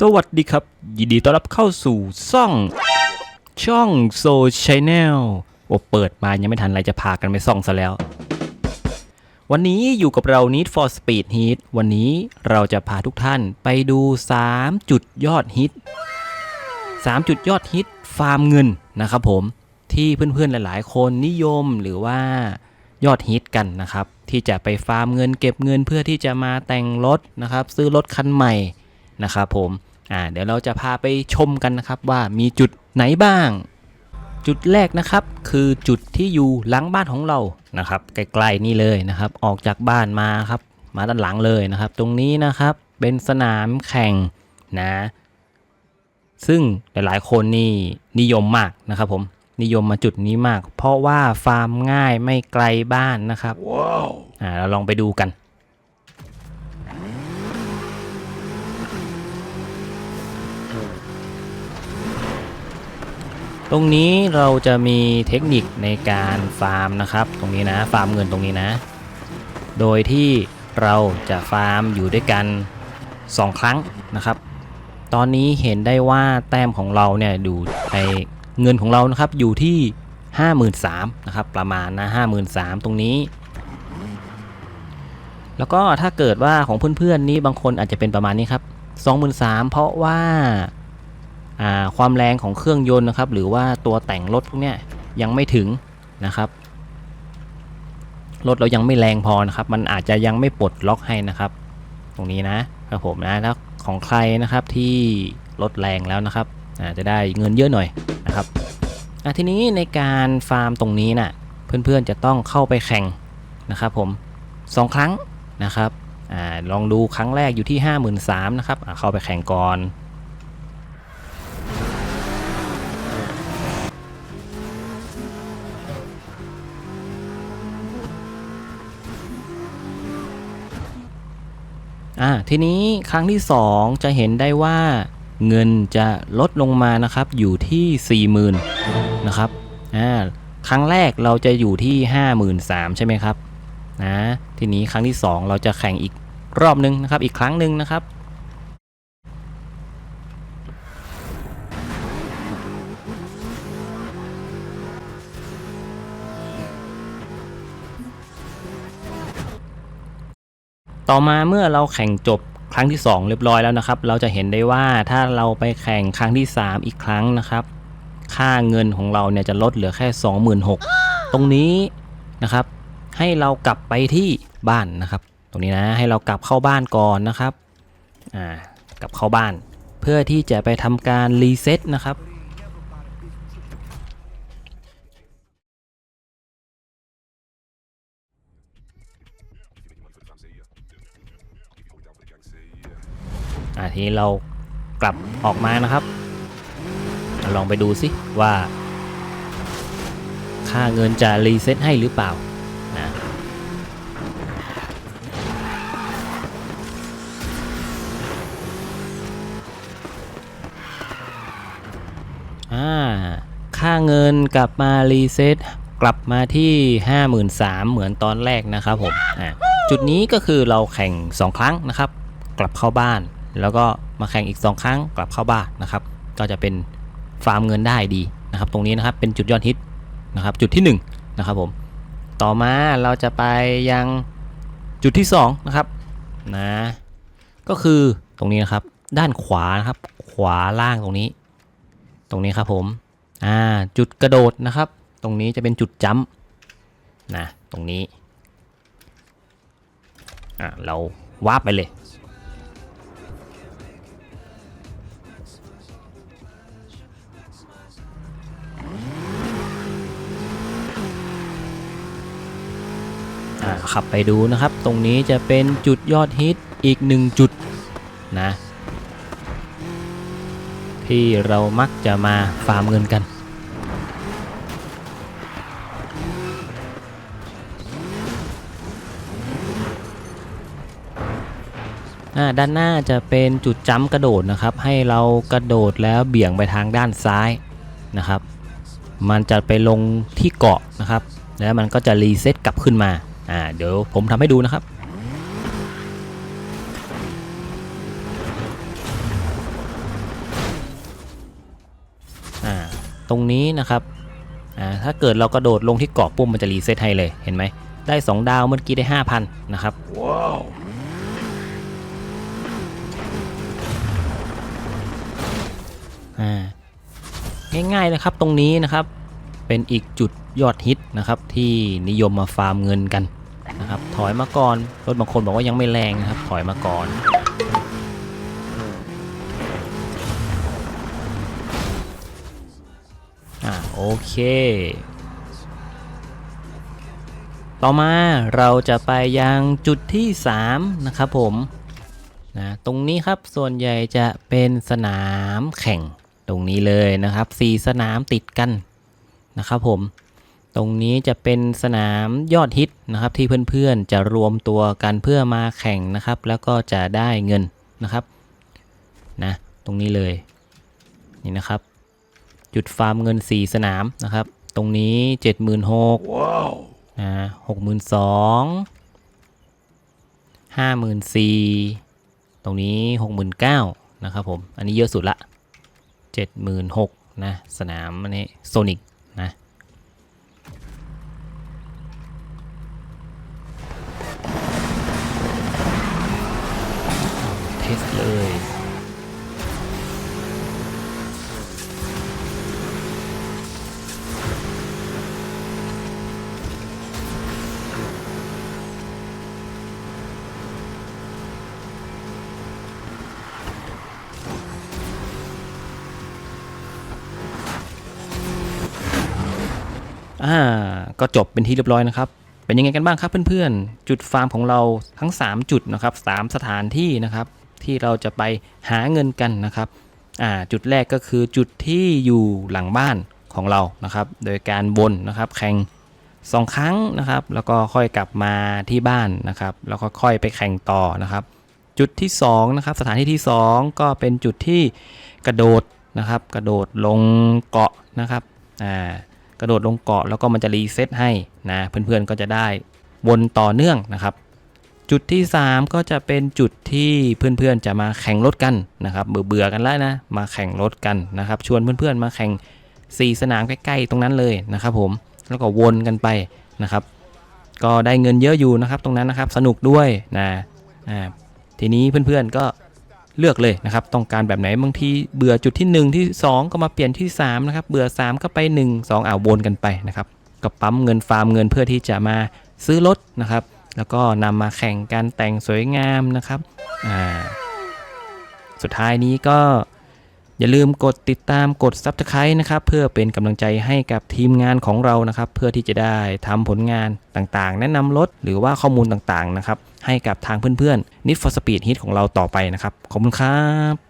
สวัสดีครับ ยินดีต้อนรับเข้าสู่ช่อง ช่องโซชแนลโอ้เปิดมายังไม่ทันไรจะพากันไปส่องซะแล้ว วันนี้อยู่กับเรา Need for Speed Heat วันนี้เราจะพาทุกท่านไปดู 3 จุดยอดฮิต 3 จุดยอดฮิตฟาร์มเงินนะครับผมที่เพื่อนๆหลายๆ คนนิยมหรือว่ายอดฮิตกันนะครับ ที่จะไปฟาร์มเงินเก็บเงินเพื่อที่จะมาแต่งรถนะครับ ซื้อรถคันใหม่ นะครับผมอ่าเดี๋ยวเราจะพาไปชมกันนะครับว่ามีจุดไหนบ้าง จุดแรกนะครับคือจุดที่อยู่หลังบ้านของเรานะครับใกล้ๆนี่เลยนะครับ ออกจากบ้านมาครับมาด้านหลังเลยนะครับ ตรงนี้นะครับเป็นสนามแข่งนะซึ่งหลายๆ คนนี่นิยมมากนะครับผมนิยมมาจุดนี้มาก เพราะว่าฟาร์มง่ายไม่ไกลบ้านนะครับว้าวอ่าเราลองไปดูกัน ตรงนี้เราจะมีเทคนิคในการฟาร์มนะครับ ตรงนี้นะฟาร์มเงินตรงนี้นะ โดยที่เราจะฟาร์มอยู่ด้วยกัน 2 ครั้งนะครับ ตอนนี้เห็นได้ว่าแต้มของเราเนี่ยดูในเงินของเรานะครับอยู่ที่ 53,000นะครับประมาณนะ53,000 ตรงนี้ แล้วก็ถ้าเกิดว่าของเพื่อนๆนี้บางคนอาจจะเป็นประมาณนี้ครับ23,000 เพราะว่า ความแรงของเครื่องยนต์นะครับ หรือว่าตัวแต่งรถพวกเนี้ยยังไม่ถึงนะครับรถเรายังไม่แรงพอนะครับ มันอาจจะยังไม่ปลดล็อกให้นะครับ ตรงนี้นะครับผมนะแล้วของใครนะครับที่ลดแรงแล้วนะครับจะได้เงินเยอะหน่อยนะครับทีนี้ในการฟาร์มตรงนี้นะ่ะเพื่อนๆจะต้องเข้าไปแข่งนะครับผมสองครั้งนะครับอลองดูครั้งแรกอยู่ที่ 53,000นะครับเข้าไปแข่งก่อน อ่าทีนี้ครั้งที่ 2 จะเห็นได้ว่าเงินจะลดลงมานะครับอยู่ที่ 40,000นะครับอ่าครั้งแรกเราจะอยู่ที่ 53,000ใช่ไหมครับนะทีนี้ครั้งที่ 2 เราจะแข่งอีกรอบนึงนะครับอีกครั้งหนึ่งนะครับ ต่อมาเมื่อเราแข่งจบครั้งที่ 2 เรียบร้อยแล้วนะครับ เราจะเห็นได้ว่าถ้าเราไปแข่งครั้งที่ 3 อีกครั้งนะครับ ค่าเงินของเราเนี่ยจะลดเหลือแค่ 26,000ตรงนี้นะครับ ให้เรากลับไปที่บ้านนะครับ ตรงนี้นะให้เรากลับเข้าบ้านก่อนนะครับอ่ากลับเข้าบ้าน เพื่อที่จะไปทำการรีเซ็ตนะครับาทีนี้เรากลับออกมานะครับ ลองไปดูสิว่า ค่าเงินจะรีเซ็ตให้หรือเปล่านะค่าเงินกลับมารีเซ็ตกลับมาที่ 53,000เหมือนตอนแรกนะครับผมจุดนี้ก็คือเราแข่ง 2 ครั้งนะครับ กลับเข้าบ้าน แล้วก็มาแข่งอีก 2 ครั้งกลับเข้าบ้านนะครับ ก็จะเป็นฟาร์มเงินได้ดีนะครับ ตรงนี้นะครับเป็นจุดยอดฮิตนะครับ จุดที่1นะครับผมต่อมาเราจะไปยังจุดที่2นะครับนะก็คือตรงนี้นะครับด้านขวานะครับ ขวาล่างตรงนี้ ตรงนี้ครับผมอ่าจุดกระโดดนะครับ ตรงนี้จะเป็นจุดจัมป์นะตรงนี้อ่าเราวาร์ปไปเลย ขับไปดูนะครับ ตรงนี้จะเป็นจุดยอดฮิตอีกหนึ่งจุดนะที่เรามักจะมาฟาร์มเงินกันอ่าด้านหน้าจะเป็นจุดจ้ำกระโดดนะครับ ให้เรากระโดดแล้วเบี่ยงไปทางด้านซ้ายนะครับ มันจะไปลงที่เกาะนะครับ แล้วมันก็จะรีเซ็ตกลับขึ้นมา อ่าเดี๋ยวผมทำให้ดูนะครับตรงนี้นะครับถ้าเกิดเรากระโดดลงที่เกาะปุ่มมันจะรีเซ็ตให้เลยเห็นไหมได้ 2 ดาวเมื่อกี้ได้ 5,000 นะครับว้าง่ายๆนะครับตรงนี้นะครับ เป็นอีกจุดยอดฮิตนะครับ ที่นิยมมาฟาร์มเงินกันนะครับ ถอยมาก่อน รถบางคนบอกว่ายังไม่แรงนะครับ ถอยมาก่อนอ่าโอเค ต่อมาเราจะไปยังจุดที่ 3 นะครับผมนะตรงนี้ครับส่วนใหญ่จะเป็นสนามแข่งตรงนี้เลยนะครับ 4 สนามติดกัน นะครับผม ตรงนี้จะเป็นสนามยอดฮิตนะครับที่เพื่อนๆจะรวมตัวกันเพื่อมาแข่งนะครับ แล้วก็จะได้เงินนะครับนะตรงนี้เลยนี่นะครับ จุดฟาร์มเงิน 4 สนามนะครับ ตรงนี้ 76,000 Wow. นะหกหมื่นสองห้าหมื่นสี่ตรงนี้หกหมื่นเก้านะครับผม อันนี้เยอะสุดละเจ็ดหมื่นหกนะ สนามอันนี้โซนิก นะ อ่าก็จบเป็นที่เรียบร้อยนะครับ เป็นยังไงกันบ้างครับเพื่อนๆ จุดฟาร์มของเราทั้ง 3 จุดนะครับ3สถานที่นะครับ ที่เราจะไปหาเงินกันนะครับอ่าจุดแรกก็คือจุดที่อยู่หลังบ้านของเรานะครับ โดยการวนนะครับแข่งสองครั้งนะครับ แล้วก็ค่อยกลับมาที่บ้านนะครับ แล้วก็ค่อยไปแข่งต่อนะครับ จุดที่2นะครับสถานที่ที่ 2 ก็เป็นจุดที่กระโดดนะครับ กระโดดลงเกาะนะครับอ่า กระโดดลงเกาะแล้วก็มันจะรีเซ็ตให้นะเพื่อนๆก็จะได้วนต่อเนื่องนะครับ จุดที่ 3 ก็จะเป็นจุดที่เพื่อนๆจะมาแข่งรถกันนะครับเบื่อๆกันแล้วนะมาแข่งรถกันนะครับ ชวนเพื่อนๆมาแข่ง 4 สนามใกล้ๆตรงนั้นเลยนะครับ ผมแล้วก็วนกันไปนะครับ ก็ได้เงินเยอะอยู่นะครับ ตรงนั้นนะครับ สนุกด้วยนะอ่าทีนี้เพื่อนๆก็ เลือกเลยนะครับ ต้องการแบบไหนบางทีเบื่อจุดที่ 1 ที่ 2 ก็มาเปลี่ยนที่3นะครับ เบื่อ 3 ก็ไป 1 2อ่าวนกันไปนะครับก็ปั๊มเงินฟาร์มเงินเพื่อที่จะมาซื้อรถนะครับ แล้วก็นำมาแข่งการแต่งสวยงามนะครับอ่าสุดท้ายนี้ก็ อย่าลืมกดติดตามกด Subscribe นะครับเพื่อเป็นกำลังใจให้กับทีมงานของเรานะครับ เพื่อที่จะได้ทำผลงานต่างๆ แนะนำรถหรือว่าข้อมูลต่างๆนะครับให้กับทางเพื่อนๆ Need for Speed Hit ของเราต่อไปนะครับ ขอบคุณครับ